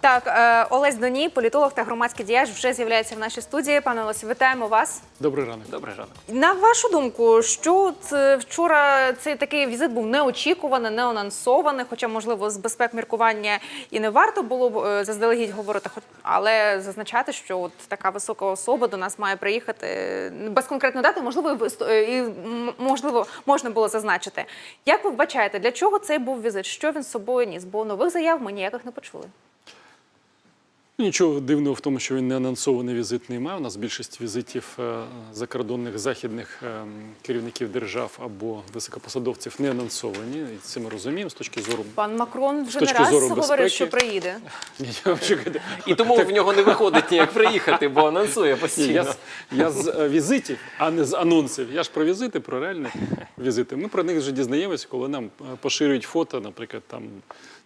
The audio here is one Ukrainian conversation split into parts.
Так, е, Олесь Доній, політолог та громадський діяч, вже з'являється в нашій студії. Пане Олесі, вітаємо вас. Добрий ранок. Добре, ранок. На вашу думку, що от, е, вчора цей такий візит був неочікуваний, неанонсований, хоча, можливо, з безпек міркування і не варто було б е, заздалегідь говорити, хоч- але зазначати, що от така висока особа до нас має приїхати е, без конкретної дати, можливо, і е, можливо можна було зазначити. Як ви вбачаєте, для чого цей був візит? Що він з собою ніс? Бо нових заяв ми ніяких не почули. Нічого дивного в тому, що він не анонсований візит немає. У нас більшість візитів е, закордонних західних е, керівників держав або високопосадовців не анонсовані. І це ми розуміємо з точки зору. Пан Макрон вже не раз говорив, безпеки. що приїде. І тому в нього не виходить ніяк приїхати, бо анонсує постійно. я, з- я з е, візитів, а не з анонсів. Я ж про візити, про реальні візити. Ми про них вже дізнаємося, коли нам поширюють фото, наприклад, там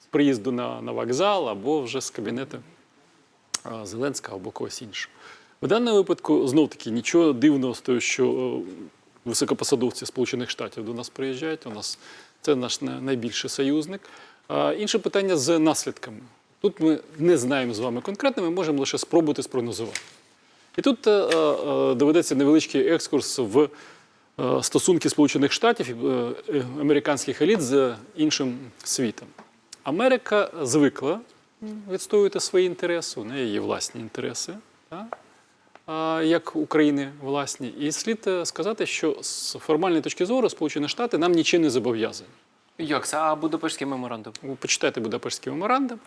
з приїзду на, на вокзал або вже з кабінету Зеленського або когось іншого. В даному випадку знов таки нічого дивного з того, що е, високопосадовці Сполучених Штатів до нас приїжджають. У нас це наш найбільший союзник. Інше питання з наслідками. Тут ми не знаємо з вами конкретно, ми можемо лише спробувати спрогнозувати. І тут е, е, доведеться невеличкий екскурс в стосунки Сполучених Штатів і американських еліт з іншим світом. Америка звикла відстоювати свої інтереси, у неї є власні інтереси, так? як України власні. І слід е, сказати, що з формальної точки зору Сполучені Штати нам нічим не зобов'язані. Як це? А Будапештський меморандум? Ви почитайте Будапештський меморандум.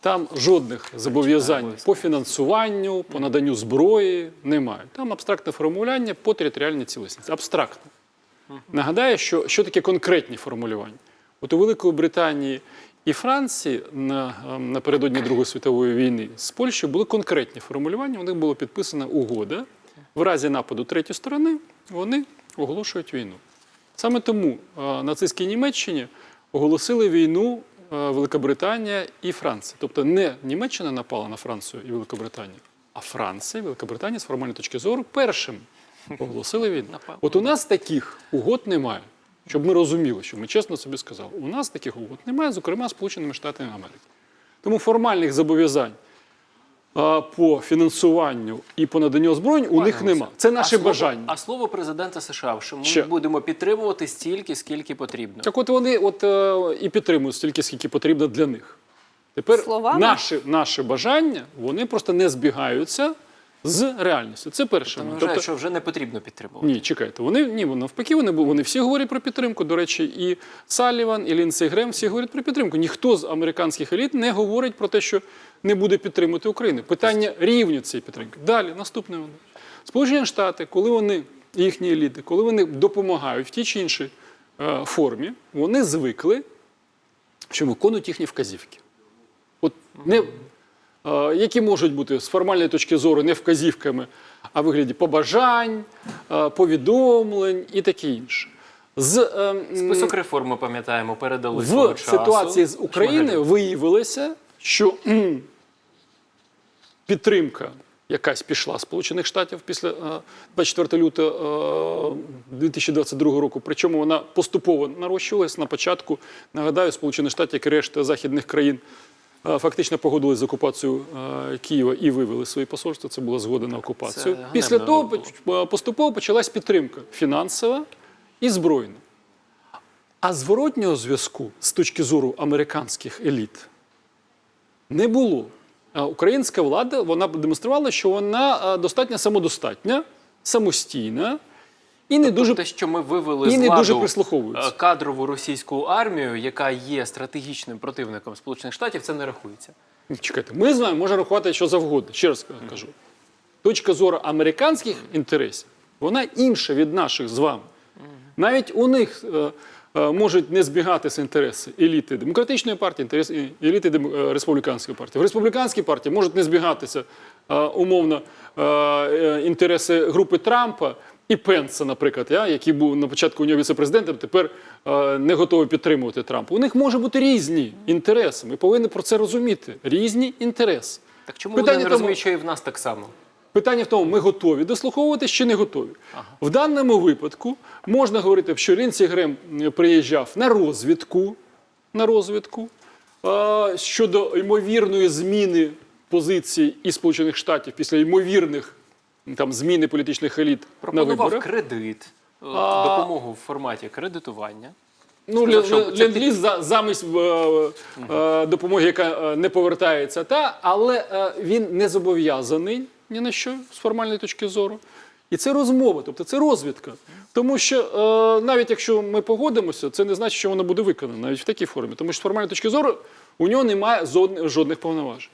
Там жодних зобов'язань по фінансуванню, по наданню зброї немає. Там абстрактне формулювання по територіальній цілісності. Абстрактно. Нагадаю, що, що таке конкретні формулювання. От у Великої Британії і Франції на, ем, напередодні Другої світової війни з Польщею були конкретні формулювання. У них була підписана угода. В разі нападу третьої сторони вони оголошують війну. Саме тому е, нацистській Німеччині оголосили війну е, Великобританія і Франція. Тобто не Німеччина напала на Францію і Великобританію, а Франція і Великобританія з формальної точки зору першим оголосили війну. От у нас таких угод немає. Щоб ми розуміли, що ми чесно собі сказали, у нас таких угод немає, зокрема Сполученими Штатами Америки. Тому формальних зобов'язань по фінансуванню і по наданню озброєнь у них нема. Це А наше слово- бажання. А слово президента США, що ми Що? будемо підтримувати стільки, скільки потрібно. Так от вони от, е, і підтримують стільки, скільки потрібно для них. Тепер Словами? наші, наші бажання вони просто не збігаються з реальністю. Це перше. Момент. вважають, що вже не потрібно підтримувати. Ні, чекайте, вони ні, навпаки, вони, вони всі говорять про підтримку. До речі, і Саліван, і Лінсей Грем всі говорять про підтримку. Ніхто з американських еліт не говорить про те, що не буде підтримувати Україну. Питання рівня цієї підтримки. Далі, наступне. воно. Сполучені Штати, коли вони, їхні еліти, коли вони допомагають в тій чи іншій е, формі, вони звикли, що виконують їхні вказівки. От не, які можуть бути з формальної точки зору не вказівками, а вигляді побажань, е, повідомлень і таке інше. З, е, Список реформ ми пам'ятаємо, передали в часу. ситуації з України виявилося, що підтримка якась пішла з Сполучених Штатів після е, 24 лютого е, 2022 року. Причому вона поступово нарощувалась на початку. Нагадаю, Сполучені Штати, як і решта західних країн, е, фактично погодились з окупацією Києва і вивели свої посольства. Це була згода на окупацію. ганебно Після того було. поступово почалась підтримка фінансова і збройна. А зворотнього зв'язку з точки зору американських еліт не було. Українська влада вона демонструвала, що вона достатньо самодостатня, самостійна і не дуже те, що ми вивели і з не дуже прислуховуються. е, кадрову російську армію, яка є стратегічним противником Сполучених Штатів, це не рахується. Чекайте, ми з вами можемо рахувати що завгодно. Ще раз кажу. Точка зору американських інтересів вона інша від наших з вами. Навіть у них е, е, можуть не збігатися інтереси еліти демократичної партії, інтереси еліти дем- е, республіканської партії. В республіканській партії можуть не збігатися е, умовно е, е, інтереси групи Трампа. І Пенса, наприклад, я, який був на початку у нього віце-президентом, тепер е, не готовий підтримувати Трампа. У них може бути різні інтереси. Ми повинні про це розуміти. Різні інтереси. Так чому Питання вони не розуміють, що і в нас так само? Питання в тому, ми готові дослуховуватись чи не готові. В даному випадку можна говорити, що Лінсі Грем приїжджав на розвідку, на розвідку е, щодо ймовірної зміни позиції і Сполучених Штатів після ймовірних там зміни політичних еліт на Пропонував виборах. кредит, е, А- допомогу в форматі кредитування. Ну, ленд-ліз за, замість е, е, допомоги, яка е, не повертається, та, але е, він не зобов'язаний ні на що з формальної точки зору. І це розмова, тобто це розвідка. Тому що е, навіть якщо ми погодимося, це не значить, що воно буде виконано навіть в такій формі. Тому що з формальної точки зору у нього немає жодних повноважень.